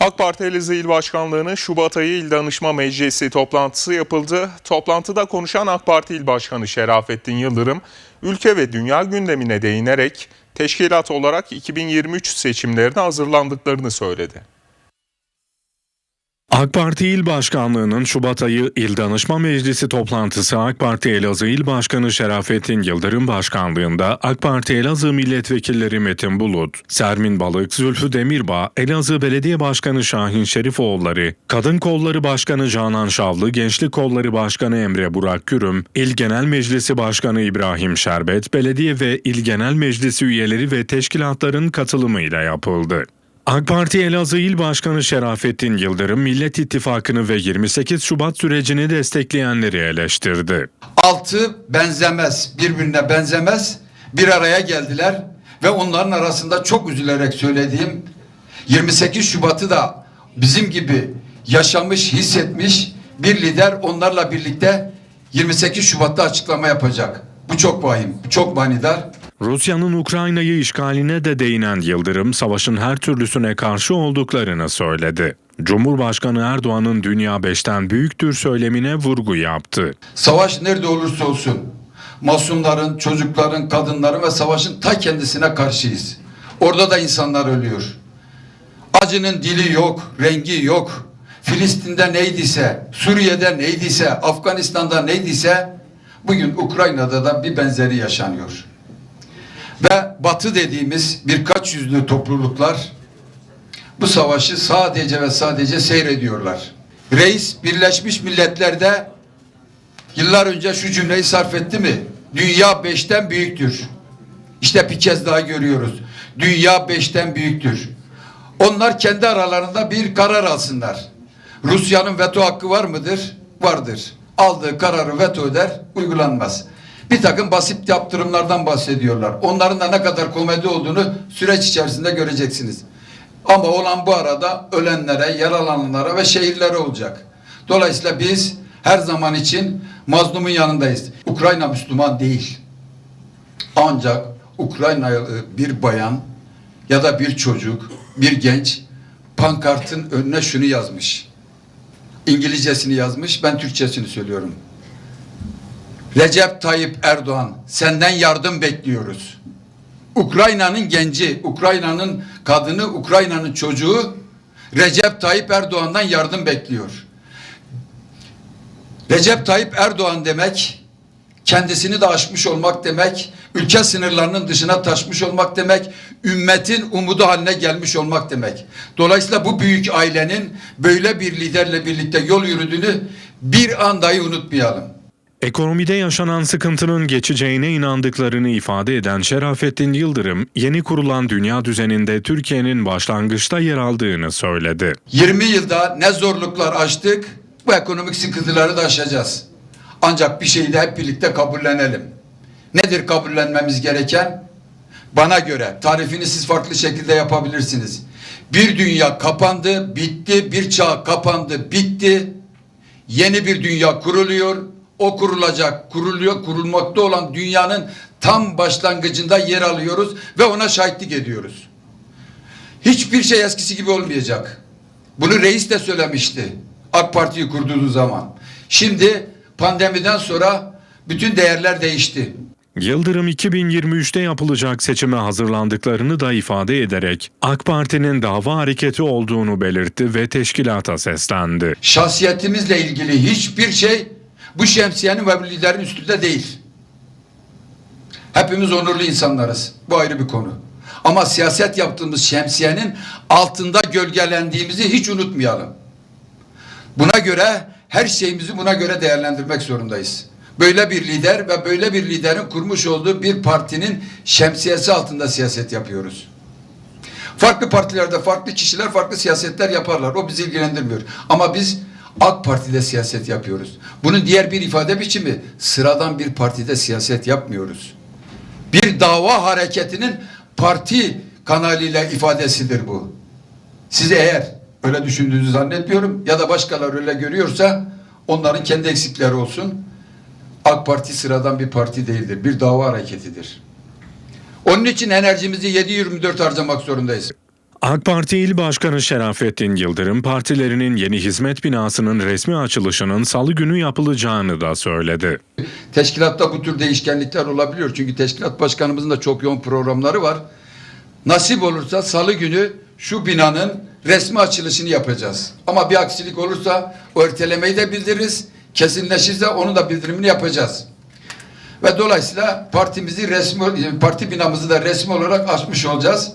AK Parti Elazığ İl Başkanlığı'nın Şubat ayı İl Danışma Meclisi toplantısı yapıldı. Toplantıda konuşan AK Parti İl Başkanı Şerafettin Yıldırım, ülke ve dünya gündemine değinerek teşkilat olarak 2023 seçimlerine hazırlandıklarını söyledi. AK Parti İl Başkanlığı'nın Şubat ayı İl Danışma Meclisi toplantısı AK Parti Elazığ İl Başkanı Şerafettin Yıldırım Başkanlığında AK Parti Elazığ Milletvekilleri Metin Bulut, Sermin Balık, Zülfü Demirbağ, Elazığ Belediye Başkanı Şahin Şerifoğulları, Kadın Kolları Başkanı Canan Şavlı, Gençlik Kolları Başkanı Emre Burak Kürüm, İl Genel Meclisi Başkanı İbrahim Şerbet, belediye ve İl Genel Meclisi üyeleri ve teşkilatların katılımıyla yapıldı. AK Parti Elazığ İl Başkanı Şerafettin Yıldırım, Millet İttifakı'nı ve 28 Şubat sürecini destekleyenleri eleştirdi. altı benzemez, birbirine benzemez. Bir araya geldiler ve onların arasında çok üzülerek söylediğim 28 Şubat'ı da bizim gibi yaşamış, hissetmiş bir lider onlarla birlikte 28 Şubat'ta açıklama yapacak. Bu çok vahim, çok manidar. Rusya'nın Ukrayna'yı işgaline de değinen Yıldırım, savaşın her türlüsüne karşı olduklarını söyledi. Cumhurbaşkanı Erdoğan'ın dünya beşten büyüktür söylemine vurgu yaptı. Savaş nerede olursa olsun masumların, çocukların, kadınların ve savaşın ta kendisine karşıyız. Orada da insanlar ölüyor. Acının dili yok, rengi yok. Filistin'de neydiyse, Suriye'de neydiyse, Afganistan'da neydiyse bugün Ukrayna'da da bir benzeri yaşanıyor. Ve Batı dediğimiz birkaç yüzlü topluluklar bu savaşı sadece ve sadece seyrediyorlar. Reis Birleşmiş Milletler'de Yıllar önce şu cümleyi sarf etti mi? Dünya beşten büyüktür. İşte bir kez daha görüyoruz. Dünya beşten büyüktür. Onlar kendi aralarında bir karar alsınlar. Rusya'nın veto hakkı var mıdır? Vardır. Aldığı kararı veto eder, uygulanmaz. Bir takım basit yaptırımlardan bahsediyorlar. Onların da ne kadar komedi olduğunu süreç içerisinde göreceksiniz. Ama olan bu arada ölenlere, yaralananlara ve şehirlere olacak. Dolayısıyla biz her zaman için mazlumun yanındayız. Ukrayna Müslüman değil. Ancak Ukraynalı bir bayan ya da bir çocuk, bir genç pankartın önüne şunu yazmış. İngilizcesini yazmış, ben Türkçesini söylüyorum. Recep Tayyip Erdoğan, senden yardım bekliyoruz. Ukrayna'nın genci, Ukrayna'nın kadını, Ukrayna'nın çocuğu Recep Tayyip Erdoğan'dan yardım bekliyor. Recep Tayyip Erdoğan demek kendisini de aşmış olmak demek, ülke sınırlarının dışına taşmış olmak demek, ümmetin umudu haline gelmiş olmak demek. Dolayısıyla bu büyük ailenin böyle bir liderle birlikte yol yürüdüğünü bir an dahi unutmayalım. Ekonomide yaşanan sıkıntının geçeceğine inandıklarını ifade eden Şerafettin Yıldırım, yeni kurulan dünya düzeninde Türkiye'nin başlangıçta yer aldığını söyledi. 20 yılda ne zorluklar aştık, bu ekonomik sıkıntıları da aşacağız. Ancak bir şeyi de hep birlikte kabullenelim. Nedir kabullenmemiz gereken? Bana göre tarifini siz farklı şekilde yapabilirsiniz. Bir dünya kapandı, bitti, bir çağ kapandı, bitti. Yeni bir dünya kuruluyor. O kurulacak, kuruluyor, kurulmakta olan dünyanın tam başlangıcında yer alıyoruz ve ona şahitlik ediyoruz. Hiçbir şey eskisi gibi olmayacak. Bunu reis de söylemişti. AK Parti'yi kurduğu zaman. Şimdi pandemiden sonra bütün değerler değişti. Yıldırım 2023'te yapılacak seçime hazırlandıklarını da ifade ederek AK Parti'nin dava hareketi olduğunu belirtti ve teşkilata seslendi. Şahsiyetimizle ilgili hiçbir şey bu şemsiyenin ve bu liderin üstünde değil. Hepimiz onurlu insanlarız. Bu ayrı bir konu. Ama siyaset yaptığımız şemsiyenin altında gölgelendiğimizi hiç unutmayalım. Buna göre her şeyimizi buna göre değerlendirmek zorundayız. Böyle bir lider ve böyle bir liderin kurmuş olduğu bir partinin şemsiyesi altında siyaset yapıyoruz. Farklı partilerde farklı kişiler farklı siyasetler yaparlar. O bizi ilgilendirmiyor. Ama biz AK Parti'de siyaset yapıyoruz. Bunun diğer bir ifade biçimi sıradan bir partide siyaset yapmıyoruz. Bir dava hareketinin parti kanalıyla ifadesidir bu. Siz eğer öyle düşündüğünüzü zannetmiyorum ya da başkaları öyle görüyorsa onların kendi eksikleri olsun. AK Parti sıradan bir parti değildir. Bir dava hareketidir. Onun için enerjimizi 7-24 harcamak zorundayız. AK Parti İl Başkanı Şerafettin Yıldırım, partilerinin yeni hizmet binasının resmi açılışının salı günü yapılacağını da söyledi. Teşkilatta bu tür değişkenlikler olabiliyor. Çünkü teşkilat başkanımızın da çok yoğun programları var. Nasip olursa salı günü şu binanın resmi açılışını yapacağız. Ama bir aksilik olursa o ertelemeyi de bildiririz. Kesinleşirse onun da bildirimini yapacağız. Ve dolayısıyla partimizi resmi parti binamızı da resmi olarak açmış olacağız.